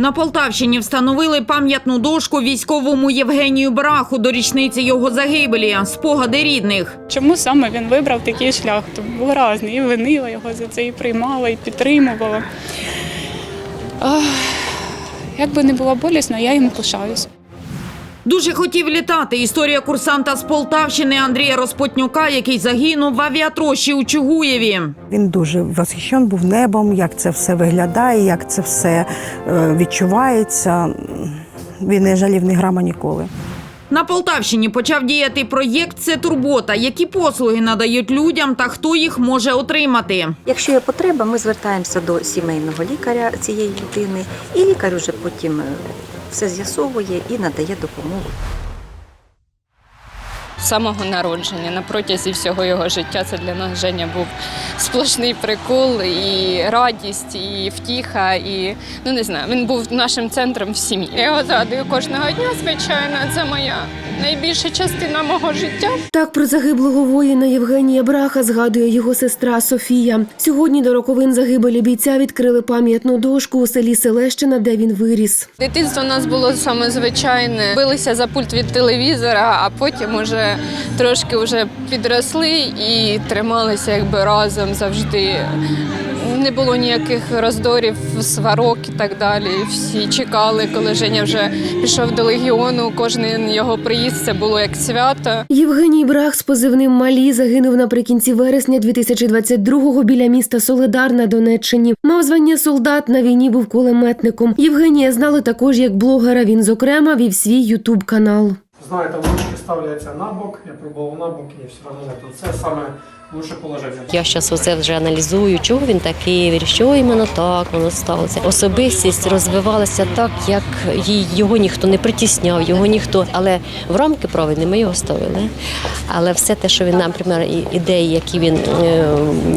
На Полтавщині встановили пам'ятну дошку військовому Євгенію Браху до річниці його загибелі. Спогади рідних. Чому саме він вибрав такий шлях? То був разний. І винила його за це, і приймала, і підтримувала. Ах, як би не було болісно, я йому пишаюсь. Дуже хотів літати. Історія курсанта з Полтавщини Андрія Розпотнюка, який загинув в авіатрощі у Чугуєві. Він дуже восхищен був небом, як це все виглядає, як це все е, відчувається. Він не жалів ні грама ніколи. На Полтавщині почав діяти проєкт Це турбота. Які послуги надають людям та хто їх може отримати. Якщо є потреба, ми звертаємося до сімейного лікаря цієї людини, і лікар уже потім е, все з'ясовує і надає допомогу. Самого народження. На протязі всього його життя це для нас Женя був сплошний прикол, і радість, і втіха, і ну не знаю, він був нашим центром в сім'ї. Я його згадую кожного дня, звичайно. Це моя найбільша частина мого життя. Так про загиблого воїна Євгенія Браха згадує його сестра Софія. Сьогодні до роковин загибелі бійця відкрили пам'ятну дошку у селі Селещина, де він виріс. Дитинство у нас було саме звичайне. Билися за пульт від телевізора, а потім уже трошки вже підросли і трималися якби разом завжди. Не було ніяких роздорів, сварок і так далі. Всі чекали, коли Женя вже пішов до легіону. Кожен його приїзд це було як свято. Євгеній Брах з позивним Малі загинув наприкінці вересня 2022-го біля міста Соледар на Донеччині. Мав звання солдат на війні був кулеметником. Євгенія знали також як блогера. Він зокрема вів свій ютуб канал. Знаєте, ручки ставляться на бок, я пробував на бок і все одно не. Це саме лучше положення. Я зараз оце вже аналізую, чого він такий, що іменно так воно сталося. Особистість розвивалася так, як його ніхто не притісняв, його ніхто. Але в рамки правильні ми його ставили. Але все те, що він, наприклад, ідеї, які він е,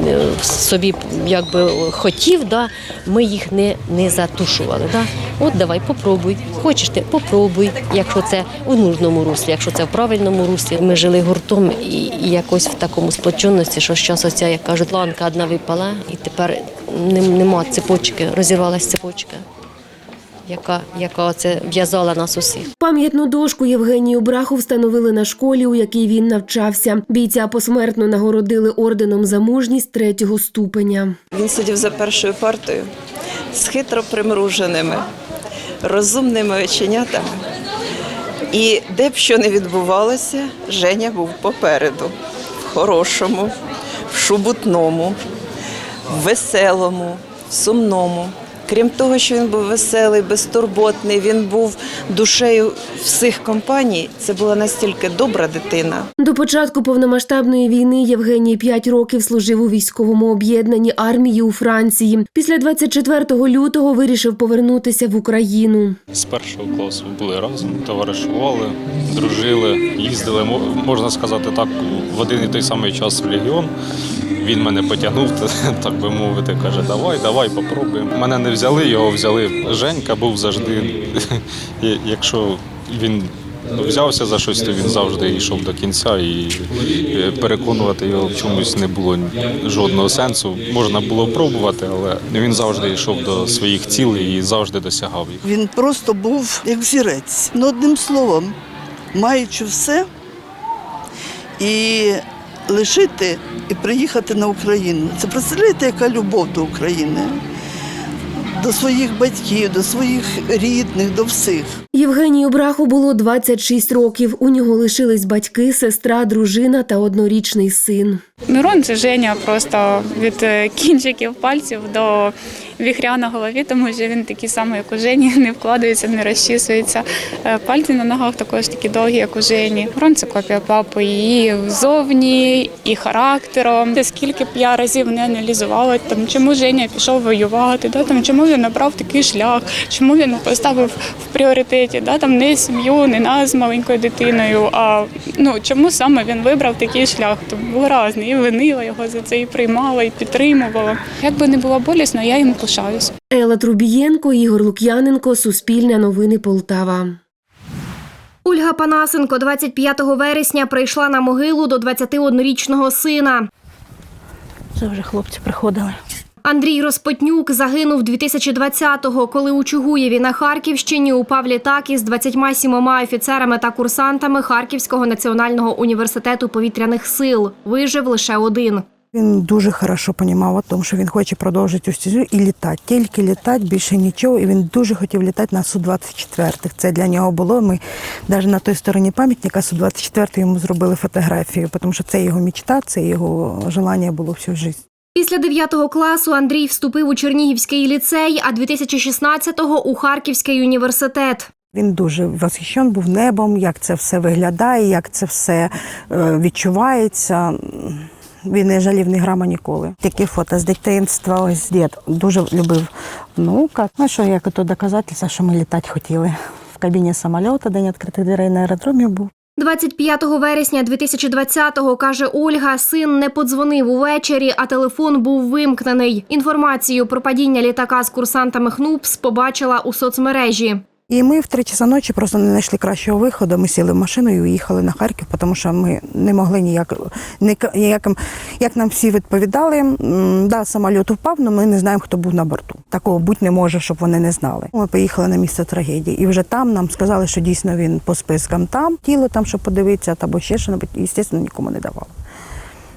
е, собі якби хотів, да, ми їх не, не затушували. Да. От давай, попробуй. Хочеш ти, попробуй. Якщо це у нужному руслі, якщо це в правильному руслі. Ми жили гуртом і, якось в такому сплоченості, що зараз оця, як кажуть, ланка одна випала, і тепер нем- нема цепочки, розірвалася цепочка, яка, яка оце в'язала нас усіх. Пам'ятну дошку Євгенію Браху встановили на школі, у якій він навчався. Бійця посмертно нагородили орденом за мужність третього ступеня. Він сидів за першою партою з хитро примруженими, розумними оченятами. І де б що не відбувалося, Женя був попереду, в хорошому, в шубутному, в веселому, в сумному. Крім того, що він був веселий, безтурботний, він був душею всіх компаній. Це була настільки добра дитина. До початку повномасштабної війни Євгеній 5 років служив у військовому об'єднанні армії у Франції. Після 24 лютого вирішив повернутися в Україну. З першого класу були разом, товаришували, дружили, їздили, мо- можна сказати так, в один і той самий час в Легіон. Він мене потягнув, так би мовити, каже, давай, давай, попробуємо. Мене не взяли, його взяли. Женька був завжди, якщо він взявся за щось, то він завжди йшов до кінця і е, переконувати його в чомусь не було жодного сенсу. Можна було пробувати, але він завжди йшов до своїх цілей і завжди досягав їх. Він просто був як взірець. Ну, одним словом, маючи все і лишити і приїхати на Україну. Це представляєте, яка любов до України, до своїх батьків, до своїх рідних, до всіх. Євгенію Браху було 26 років. У нього лишились батьки, сестра, дружина та однорічний син. Мирон це Женя просто від е, кінчиків пальців до віхря на голові, тому що він такий самий, як у Жені, не вкладається, не розчісується. Е, Пальці на ногах також такі довгі, як у Жені. Мирон це копія папи і зовні, і характером. Те, Скільки б я разів не аналізувала, там, чому Женя пішов воювати, да, там, чому він обрав такий шлях, чому він поставив в пріоритеті да, там, не сім'ю, не нас з маленькою дитиною, а ну, чому саме він вибрав такий шлях. То був разний. І винила його за це, і приймала, і підтримувала. Як би не було болісно, я йому пишаюсь. Елла Трубієнко, Ігор Лук'яненко, Суспільне новини Полтава. Ольга Панасенко 25 вересня прийшла на могилу до 21-річного сина. Це вже хлопці приходили. Андрій Розпотнюк загинув 2020-го, коли у Чугуєві на Харківщині упав літак із 27 офіцерами та курсантами Харківського національного університету повітряних сил. Вижив лише один. Він дуже хорошо розумів о тому, що він хоче продовжити цю стезю і літати. Тільки літати, більше нічого. І він дуже хотів літати на Су-24. Це для нього було. Ми навіть на той стороні пам'ятника Су-24 йому зробили фотографію, тому що це його мечта, це його желання було всю життя. Після 9 класу Андрій вступив у Чернігівський ліцей, а 2016-го – у Харківський університет. Він дуже восхищен був небом, як це все виглядає, як це все е, відчувається. Він не жалів ні грама ніколи. Такі фото з дитинства, ось дід дуже любив внука. Ну що, як то доказательство, що ми літати хотіли. В кабіні самольоту, день відкритих дверей на аеродромі був. 25 вересня 2020-го, каже Ольга, син не подзвонив увечері, а телефон був вимкнений. Інформацію про падіння літака з курсантами ХНУПС побачила у соцмережі. І ми в три часа ночі просто не знайшли кращого виходу. Ми сіли в машину і уїхали на Харків, тому що ми не могли ніяк, ніяк- ніяким, як нам всі відповідали, да, самоліт впав, але ми не знаємо, хто був на борту. Такого бути не може, щоб вони не знали. Ми поїхали на місце трагедії, і вже там нам сказали, що дійсно він по спискам там, тіло там, щоб подивитися, або ще що і, звісно, нікому не давали.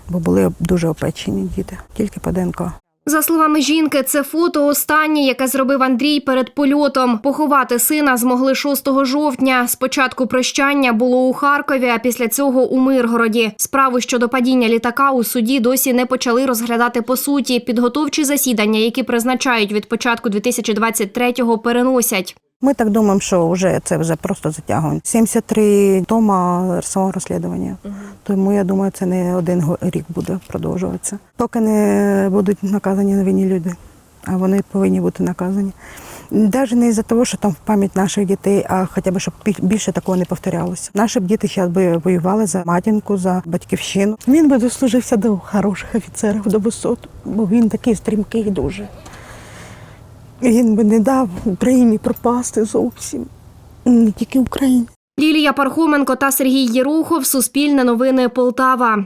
Бо були дуже опечені діти, тільки по ДНК. За словами жінки, це фото останнє, яке зробив Андрій перед польотом. Поховати сина змогли 6 жовтня. Спочатку прощання було у Харкові, а після цього у Миргороді. Справу щодо падіння літака у суді досі не почали розглядати по суті. Підготовчі засідання, які призначають від початку 2023-го, переносять. Ми так думаємо, що вже це вже просто затягування. 73 тома самого розслідування. Тому я думаю, це не один рік буде продовжуватися. Поки не будуть наказані невинні люди, а вони повинні бути наказані. Навіть не із-за того, що там в пам'ять наших дітей, а хоча б щоб більше такого не повторялося. Наші б діти зараз би воювали за матінку, за батьківщину. Він би дослужився до хороших офіцерів, до висот, бо він такий стрімкий дуже. Він би не дав Україні пропасти зовсім. Не тільки Україні. Лілія Пархоменко та Сергій Єрухов. Суспільне новини Полтава.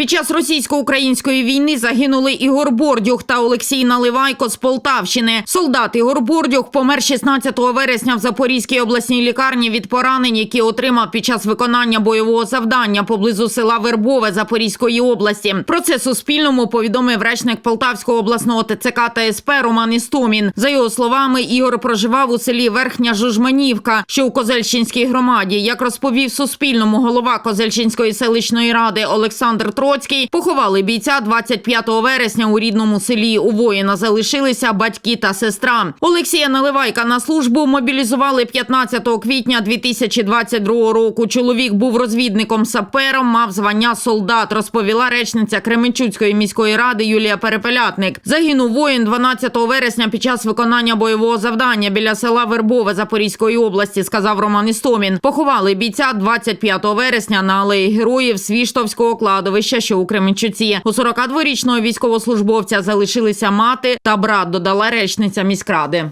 Під час російсько-української війни загинули Ігор Бордюх та Олексій Наливайко з Полтавщини. Солдат Ігор Бордюх помер 16 вересня в Запорізькій обласній лікарні від поранень, які отримав під час виконання бойового завдання поблизу села Вербове Запорізької області. Про це Суспільному повідомив речник Полтавського обласного ТЦК та СП Роман Істомін. За його словами, Ігор проживав у селі Верхня Жужманівка, що у Козельщинській громаді. Як розповів Суспільному голова Козельщинської селищної ради Олександр Троцький, поховали бійця 25 вересня у рідному селі. У воїна залишилися батьки та сестра. Олексія Наливайка на службу мобілізували 15 квітня 2022 року. Чоловік був розвідником сапером, мав звання солдат, розповіла речниця Кременчуцької міської ради Юлія Перепелятник. Загинув воїн 12 вересня під час виконання бойового завдання біля села Вербове Запорізької області, сказав Роман Істомін. Поховали бійця 25 вересня на алеї героїв Свіштовського кладовища, що у Кременчуці. У 42-річного військовослужбовця залишилися мати та брат, додала речниця міськради.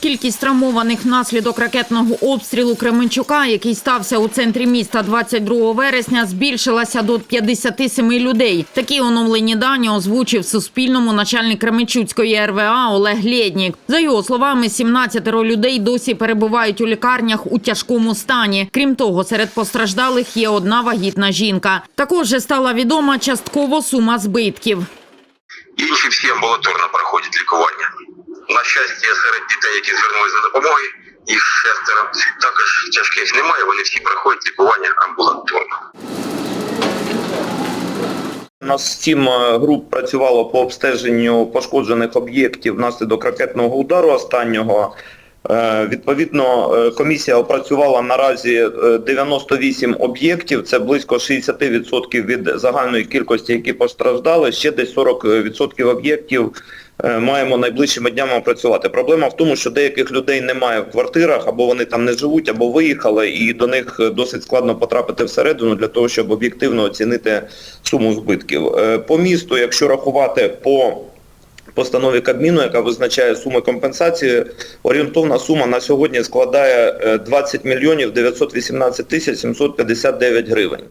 Кількість травмованих внаслідок ракетного обстрілу Кременчука, який стався у центрі міста 22 вересня, збільшилася до 57 людей. Такі оновлені дані озвучив Суспільному начальник Кременчуцької РВА Олег Лєднік. За його словами, 17 людей досі перебувають у лікарнях у тяжкому стані. Крім того, серед постраждалих є одна вагітна жінка. Також стала відома частково сума збитків. Інші всі амбулаторно проходять лікування. На щастя, серед дітей, які звернулися за допомогою, їх шестеро також тяжких немає. Вони всі проходять лікування амбулаторно. У нас сім е, груп працювало по обстеженню пошкоджених об'єктів внаслідок ракетного удару останнього. Е, Відповідно, е, комісія опрацювала наразі е, 98 об'єктів, це близько 60% від загальної кількості, які постраждали. Ще десь 40% об'єктів е, маємо найближчими днями опрацювати. Проблема в тому, що деяких людей немає в квартирах, або вони там не живуть, або виїхали, і до них е, досить складно потрапити всередину для того, щоб об'єктивно оцінити суму збитків. Е, По місту, якщо рахувати по постанові Кабміну, яка визначає суми компенсації, орієнтовна сума на сьогодні складає е, 20 мільйонів 918 тисяч 759 гривень.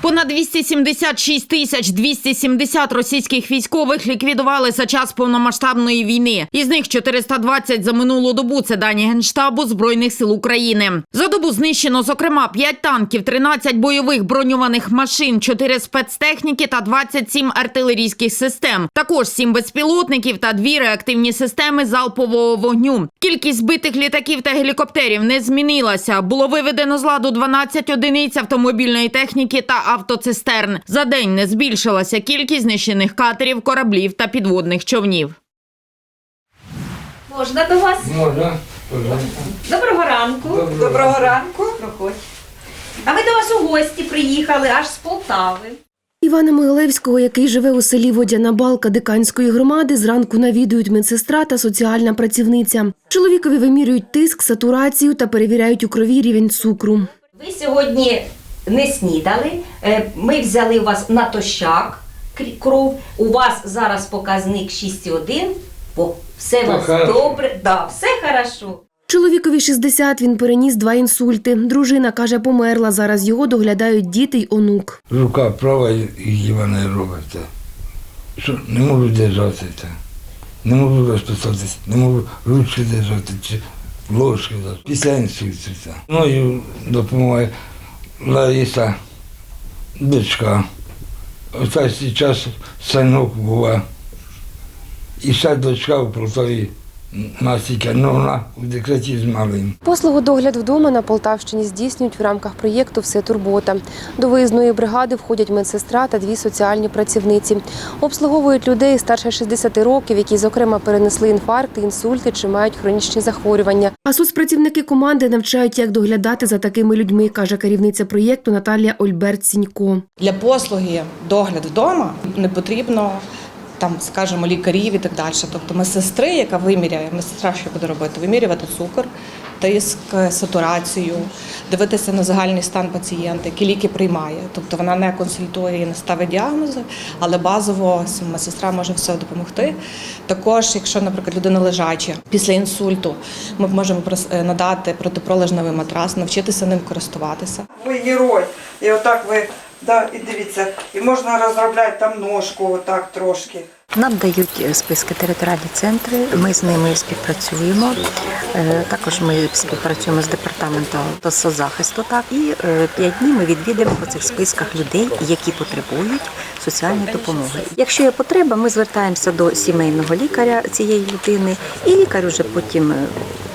Понад 276 тисяч 270 російських військових ліквідували за час повномасштабної війни. Із них 420 за минулу добу. Це дані Генштабу Збройних сил України. За добу знищено, зокрема, 5 танків, 13 бойових броньованих машин, 4 спецтехніки та 27 артилерійських систем. Також 7 безпілотників та 2 реактивні системи залпового вогню. Кількість збитих літаків та гелікоптерів не змінилася. Було виведено з ладу 12 одиниць автомобільної техніки та автоцистерн. За день не збільшилася кількість знищених катерів, кораблів та підводних човнів. Можна до вас? Можна. Доброго ранку. Доброго ранку. Проходь. А ми до вас у гості приїхали аж з Полтави. Івана Могилевського, який живе у селі Водяна Балка Диканської громади, зранку навідують медсестра та соціальна працівниця. Чоловікові вимірюють тиск, сатурацію та перевіряють у крові рівень цукру. Ви сьогодні не снідали. Е, Ми взяли у вас натощак кров. У вас зараз показник 6,1. О, все у вас хорошо. добре. Да, все хорошо. Чоловікові 60, він переніс два інсульти. Дружина каже, померла. Зараз його доглядають діти й онук. Рука права ліва не робиться. Що не можу держатися. Не можу розписатися, не можу ручки держати чи ложки. держати. Після інсульту. це. Мною допомагає Лариса, дочка. Оце зараз синок була. І ще дочка в Полтаві Настіка, ну вона в декреті з малим. Послугу догляд вдома на Полтавщині здійснюють в рамках проєкту Все турбота. До виїзної бригади входять медсестра та дві соціальні працівниці. Обслуговують людей старше 60 років, які, зокрема, перенесли інфаркти, інсульти чи мають хронічні захворювання. А соцпрацівники команди навчають, як доглядати за такими людьми, каже керівниця проєкту Наталія Ольберт Сінько. Для послуги догляд вдома не потрібно там, скажімо, лікарів і так далі. Тобто медсестри, яка виміряє, медсестра що буде робити? Вимірювати цукор, тиск, сатурацію, дивитися на загальний стан пацієнта, які ліки приймає. Тобто вона не консультує і не ставить діагнози, але базово медсестра може все допомогти. Також, якщо, наприклад, людина лежача після інсульту, ми можемо прос- надати протипролежневий матрас, навчитися ним користуватися. Ви герой. І отак ви, да, і дивіться, і можна розробляти там ножку, отак трошки. Нам дають е, списки територіальні центри, ми з ними співпрацюємо. Е, Також ми співпрацюємо з департаментом соцзахисту. Так і е, п'ять днів ми відвідуємо по цих списках людей, які потребують соціальної допомоги. Якщо є потреба, ми звертаємося до сімейного лікаря цієї людини, і лікар уже потім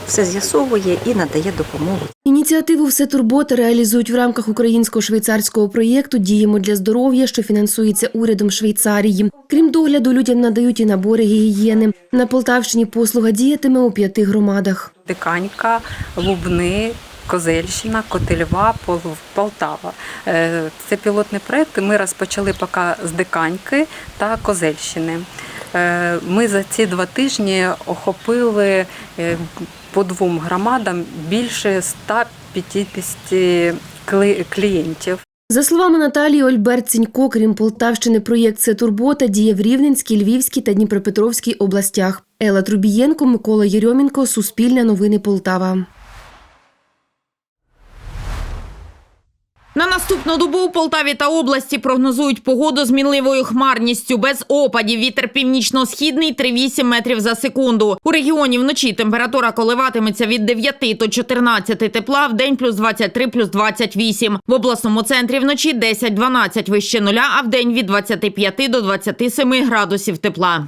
все з'ясовує і надає допомогу. Ініціативу «Все турбота» реалізують в рамках українсько-швейцарського проєкту Діємо для здоров'я, що фінансується урядом Швейцарії. Крім догляду, людям надають і набори гігієни. На Полтавщині послуга діятиме у п'яти громадах. Диканька, Лубни, Козельщина, Котельва, Пол- Полтава. Е, Це пілотний проєкт. Ми розпочали поки з Диканьки та Козельщини. Е, Ми за ці два тижні охопили е, по двом громадам більше 150 кли- клієнтів. За словами Наталії Ольберт Цінько, крім Полтавщини, проєкт «Це турбота» діє в Рівненській, Львівській та Дніпропетровській областях. Ела Трубієнко, Микола Єрьомінко, Суспільне новини Полтава. На наступну добу у Полтаві та області прогнозують погоду з мінливою хмарністю, без опадів. Вітер північно-східний 3,8 метрів за секунду. У регіоні вночі температура коливатиметься від 9 до 14 тепла, в день плюс 23, плюс 28. В обласному центрі вночі 10-12 вище нуля, а в день від 25 до 27 градусів тепла.